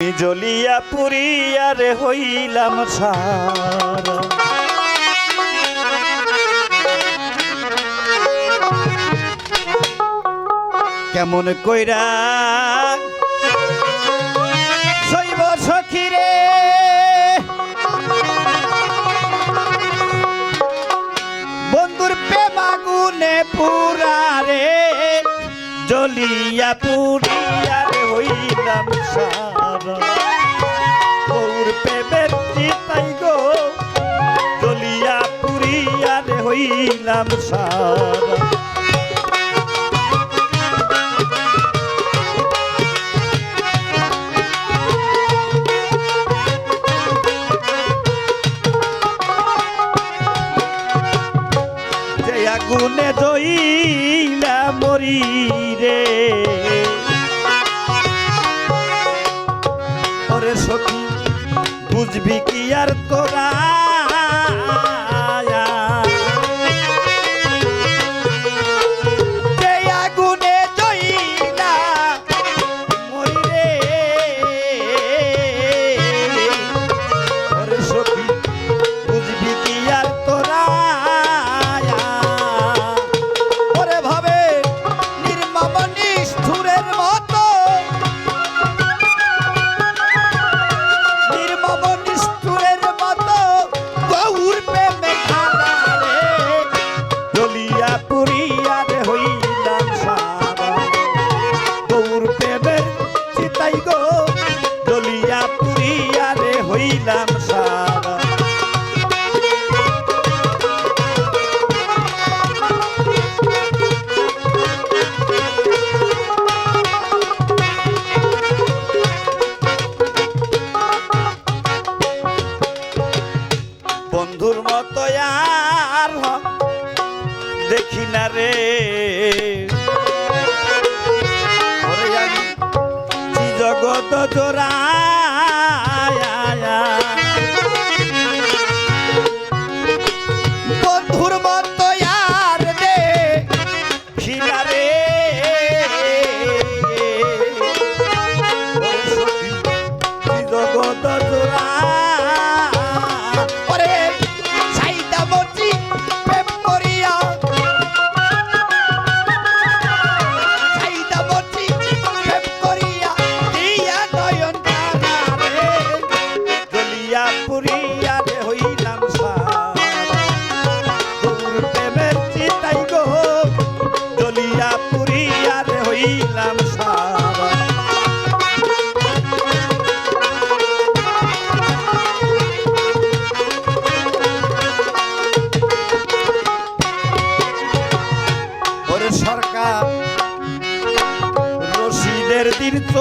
জ্বলিয়া পুরিয়ারে হইলাম সারা। কেমন কইরা শৈব সখিরে বন্ধুর প্রেমাগুনে পুরারে জ্বলিয়া পুরিয়ারে হইলাম সারা। আগুনে দইলা মরি রে। ওরে সখী বুঝবি কি আর তোরা? বন্ধুর মতো আর দেখি না রে। জগত জোড়া তীর্থ